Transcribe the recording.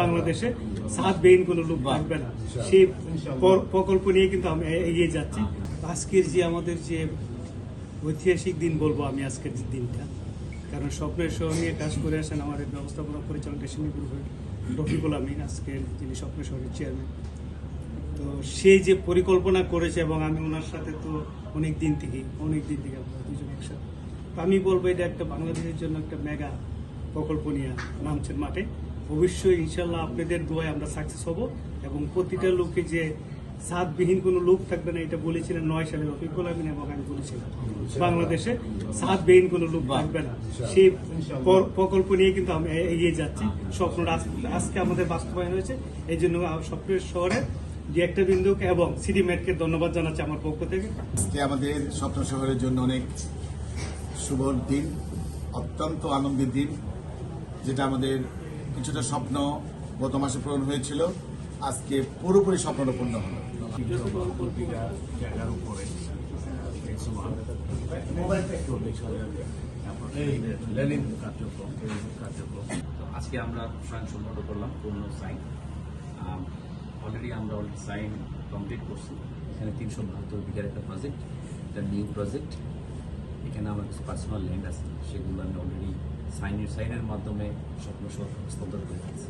বাংলাদেশে। সাত বেইন কোনো লোক থাকবে না। সেই প্রকল্প নিয়ে কিন্তু আমি এগিয়ে যাচ্ছি। আজকের যে আমাদের যে ঐতিহাসিক দিন বলব আমি আজকের যে দিনটা কারণ স্বপ্নের শহর নিয়ে কাজ করে আসেন আমাদের ব্যবস্থাপনা পরিচালক রেশমি গ্রুপের রফিকুল আমিন আজকের যিনি স্বপ্নের শহরের চেয়ারম্যান তো সেই যে পরিকল্পনা করেছে এবং আমি ওনার সাথে তো অনেক দিন থেকে অনেক দিন থেকে আমরা দুজন একসাথে। তো আমি বলব এটা একটা বাংলাদেশের জন্য একটা মেগা প্রকল্প নিয়ে নামছেন মাঠে। অবশ্যই ইনশাল্লাহ আপনাদের দোয়ায় আমরা সাকসেস হব এবং প্রতিটা লোকে যে সাতবিহীন কোনো লোক থাকবে না এটা বলেছিলেন নয় সালে রফিকুল আমিন এবং আমি বলেছিলাম। বাংলাদেশে সাতবিহীন কোনো লোক থাকবে না। সেই প্রকল্প নিয়ে কিন্তু আমি এগিয়ে যাচ্ছি। স্বপ্নটা আজ- আজকে আমাদের বাস্তবায়ন হয়েছে। এই জন্য স্বপ্নের শহরে একটা বিন্দুকে এবং সিডি মেটকে ধন্যবাদ জানাচ্ছি আমার পক্ষ থেকে। আজকে আমাদের স্বপ্ন শহরের জন্য অনেক শুভ দিন অত্যন্ত আনন্দের দিন যেটা আমাদের কিছুটা স্বপ্ন গত মাসে পূরণ হয়েছিল। আজকে পুরোপুরি স্বপ্নটা পূর্ণ হলো। জায়গার কার্যক্রম কার্যক্রম আজকে আমরা করলাম সাইন। অলরেডি আমরা সাইন কমপ্লিট করছি। এখানে তিনশো একটা প্রজেক্ট একটা নিউ প্রজেক্ট এখানে আমার কিছু পার্সোনাল ল্যান্ড সেগুলো আমি অলরেডি সাইনের মাধ্যমে স্বপ্ন হস্তান্তর করে দিয়েছে